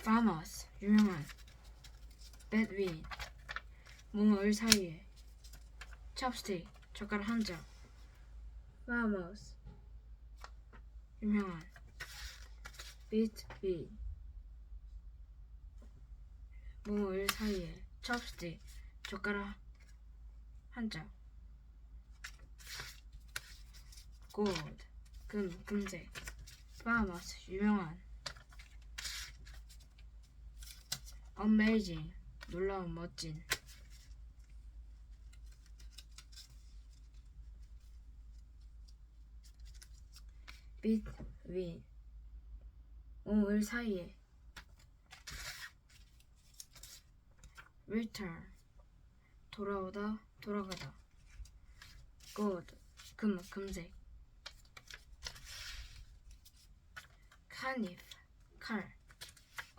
farmers 유명한 between 뭐뭐을 사이에 chopstick 젓가락 한자 farmers 유명한 between 뭐뭐을 사이에 chopstick 젓가락 한자 gold 금 금색 farmers 유명한 amazing 놀라운 멋진 between 오물 사이에 return 돌아오다 돌아가다 gold 금 금색 카니프 칼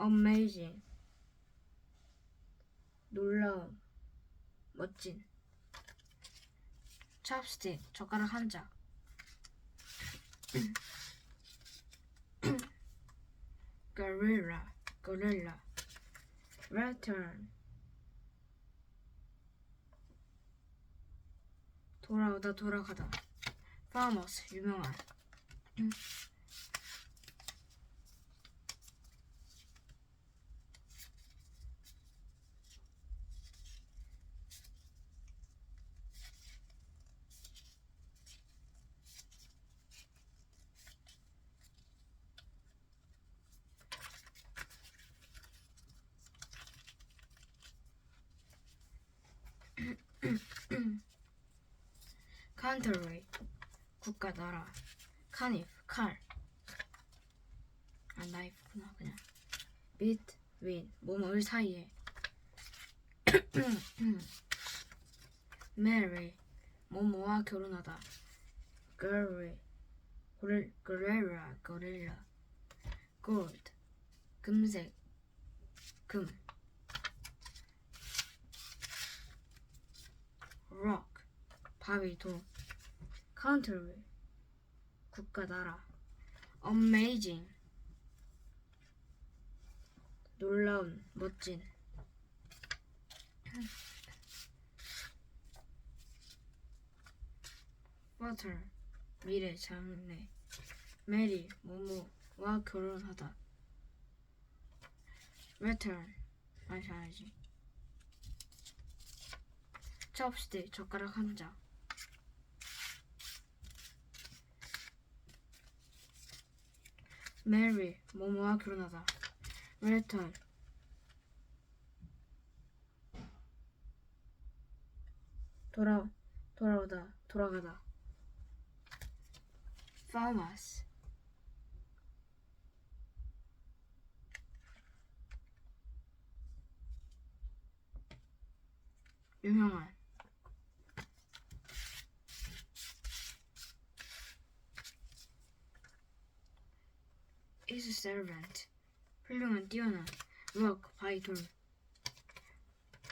amazing 놀라움 멋진 찹스틱 젓가락 한자 gorilla gorilla return 돌아오다 돌아가다 farmers 유명한 country 국가 나라 카니프 칼 아, 나이프구나 그냥 between 뭐뭐를 사이에 marry 뭐뭐와 결혼하다 girl 고릴 gorilla gorilla gold 금색 금 rock 바위 돌 country 국가 나라 amazing 놀라운 멋진 butter 미래 장래 메리 모모와 결혼하다 return 아니지 chopstick 젓가락 한자 메리 모모와 결혼하다 return 돌아 돌아오다 돌아가다. Farmers 유명한 is servant 훌륭한 뛰어난 rock 바위 돌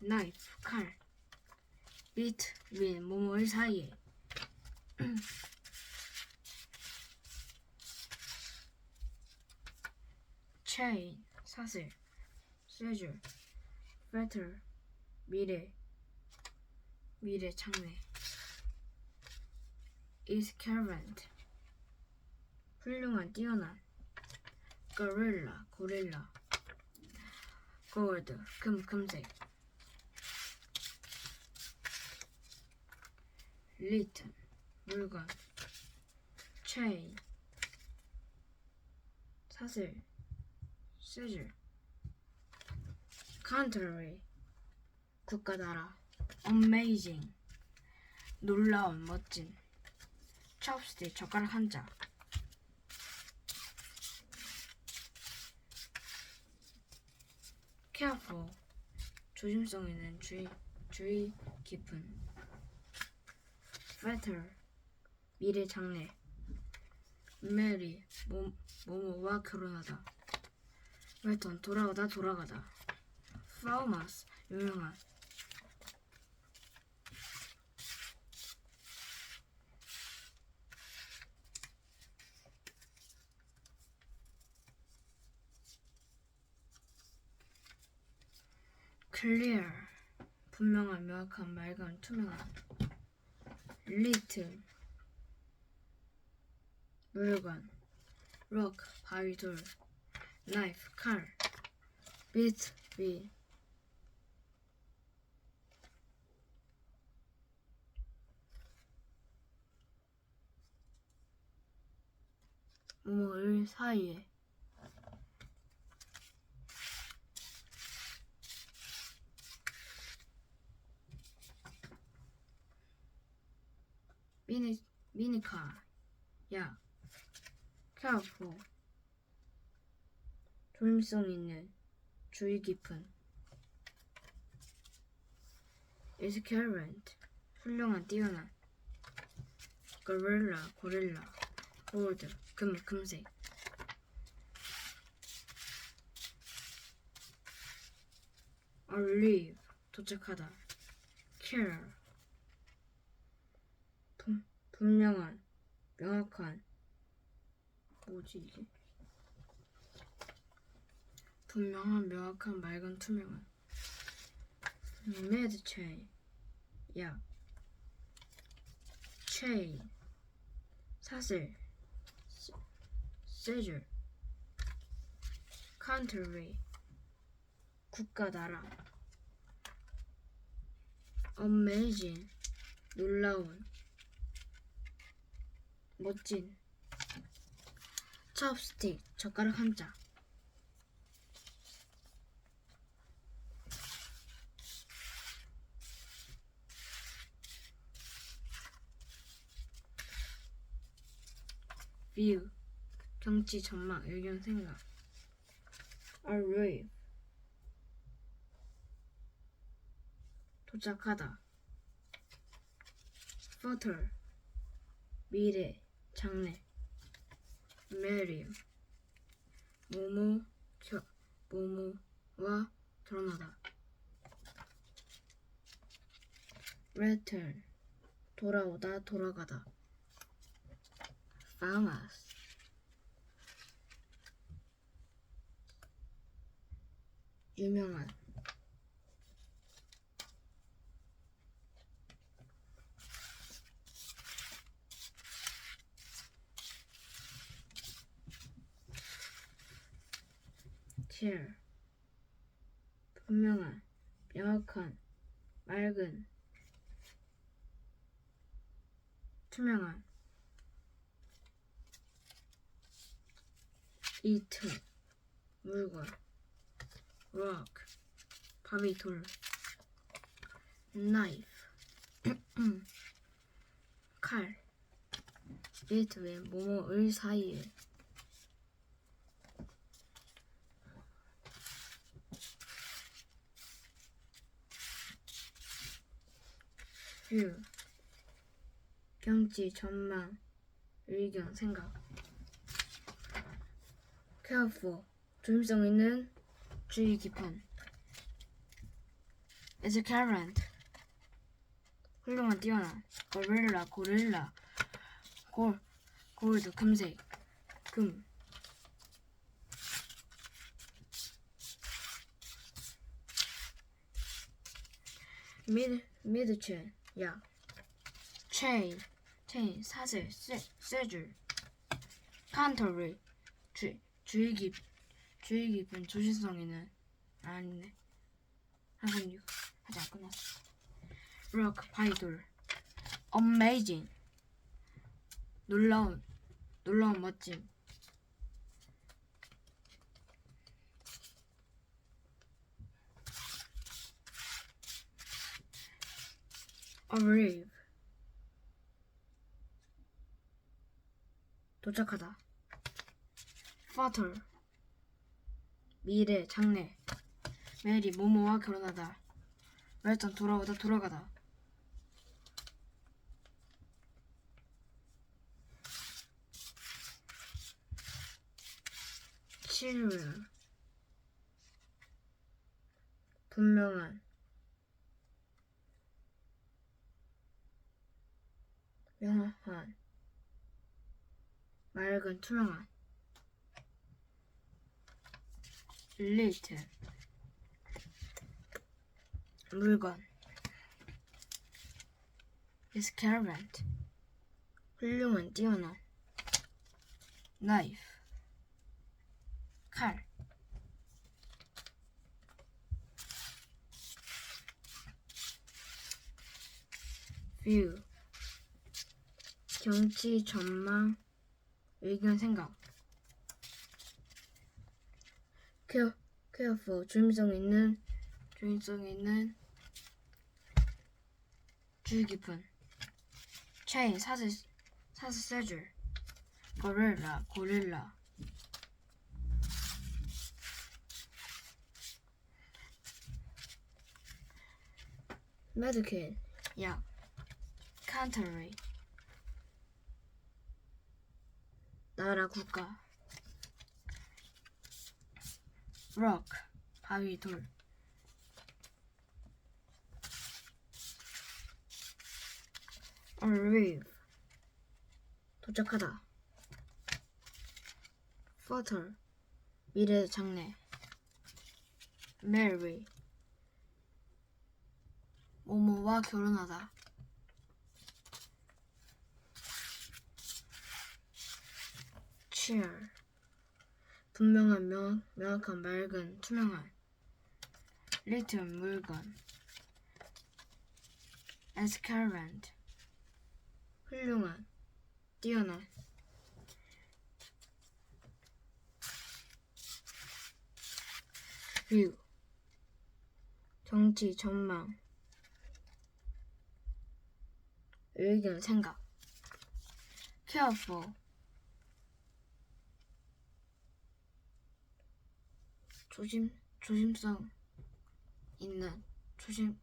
knife 칼 beat 윈 모모의 사이에 chain 사슬 쇠줄 better 미래 미래 장래 is current 훌륭한 뛰어난 gorilla 고릴라 gold 금 금색 little 물건 chain 사슬 쇠줄 country 국가 나라 amazing 놀라운 멋진 chopstick 젓가락 한자 careful 조심성 있는 주의 주의 깊은 better 미래 장래. Marry 모, 모모와 결혼하다. Return 돌아오다 돌아가다. Famous 유명한 clear 분명한 명확한 맑은 투명한 lit 물건. rock 바위 돌. knife 칼. bit 위 뭐뭐을 사이에 미니 미니카 야 careful 조임성 있는 주의 깊은 exuberant 훌륭한 뛰어난 gorilla 고릴라 gold 금 금색 arrive 도착하다 care 분, 분명한 명확한 뭐지 이게? 분명한 명확한 맑은 투명한. med chain 약 chain 사슬. 세줄 country. 국가 나라. amazing. 놀라운 멋진 첩스틱 젓가락 한자 view. 경치 전망. 의견 생각. Arrive 도착하다. Photo. 미래 장래 marry 모모 겨, 모모와 결혼하다. return 돌아오다 돌아가다. famous 유명한 clear 분명한 명확한 맑은 투명한 이트 물건 rock 바위 돌 knife 칼 between 뭐뭐을 사이에 view 경치 전망 의견 생각. Careful. 조임성 있는 주의 깊은 exuberant 훌륭한 뛰어난. gorilla 고릴라 골 골드 금색 금. 미드 미드 체인 야. 체인 체인 사슬 쇠 쇠줄. 칸터리. 주 주의 깊 주의 깊은 조심성 있는 아니네 한번 이거 안 끝났어. 록 바이돌. Amazing. 놀라운 놀라운 멋짐 arrive 도착하다. Father. 미래 장래. 메리 모모와 결혼하다. 말짱 돌아오다 돌아가다. 분명한 명확한 맑은 투명한 lit 물건 experiment 훌륭한 뛰어난 knife 칼 view 경치 전망 의견 생각. care, careful 주의성 있는 주의성 있는 주의 깊은 chain 사슬 사슬 세줄. 고릴라 고릴라. medicine 약. country 나라 국가. Rock. 바위 돌. Arrive 도착하다. Photo 미래 장래. Marry 모모와 결혼하다 cheer 분명한 명, 명확한 맑은 투명한. 리튬 물건. experiment 훌륭한 뛰어난. view 경치 전망. 의견 생각. careful 조심 조심성 있는 조심.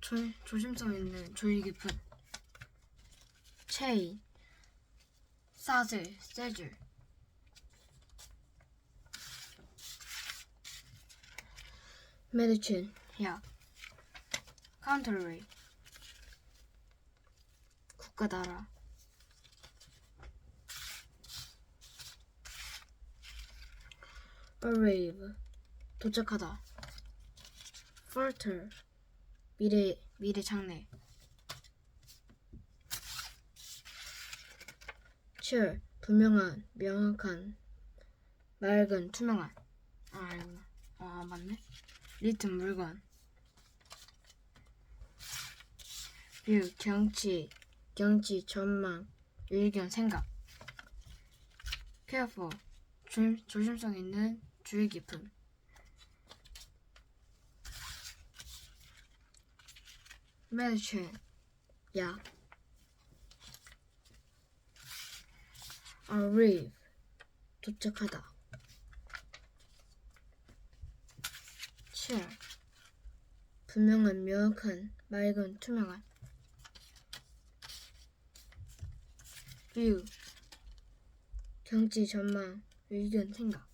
조, 조심성 있는 조리 깊은 체인 사슬 세줄. 메디친 약 country 국가 나라. Arrive 도착하다. Filter 미래 미래 장래 cheer. 분명한 명확한. 맑은 투명한. 아 아니구나 아 맞네. 리듬 물건 뷰 경치 경치 전망 의견 생각. Careful. 조, 조심성 있는 주의 깊음. Medicine 약 arrive 도착하다. Cheer 분명한 명확한 맑은 투명한 view 경치 전망 의견 생각